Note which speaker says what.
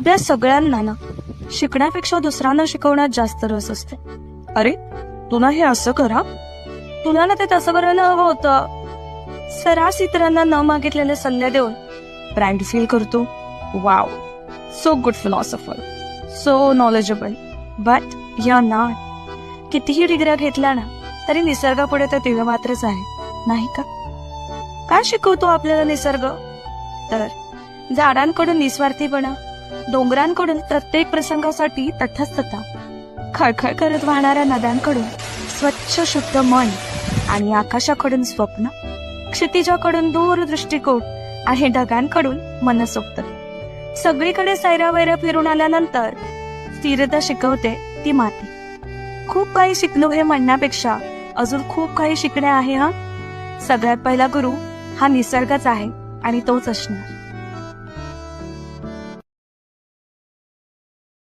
Speaker 1: आपल्या सगळ्यांना ना. शिकण्यापेक्षा दुसऱ्यांना शिकवण्यात जास्त रस असते. अरे तुला हे असं करा? तुला ना ते तसं करायला हवं होतं. सरास इतरांना न मागितलेले सल्ले देऊन ब्रँड फील करतो. Wow so good philosopher so knowledgeable but you're not कितीही डिग्र्या घेतल्या ना तरी निसर्गापुढे तर तिघ मात्रच आहे नाही का? काय शिकवतो आपल्याला निसर्ग? तर झाडांकडून निस्वार्थीपणा डोंगरांकडून प्रत्येक प्रसंगासाठी तटस्थता. खळखळ करत वाहणाऱ्या नद्यांकडून स्वच्छ शुद्ध मन आणि आकाशाकडून स्वप्न. क्षितिजाकडून दूर दृष्टिकोन आणि ढगांकडून मनसोक्त. सगळीकडे सैरा वैरा फिरून आल्यानंतर स्थिरता शिकवते ती माती. खूप काही शिकलो हे म्हणण्यापेक्षा अजून खूप काही शिकणे आहे हा? सगळ्यात पहिला गुरु हा निसर्गच आहे आणि तोच असणार.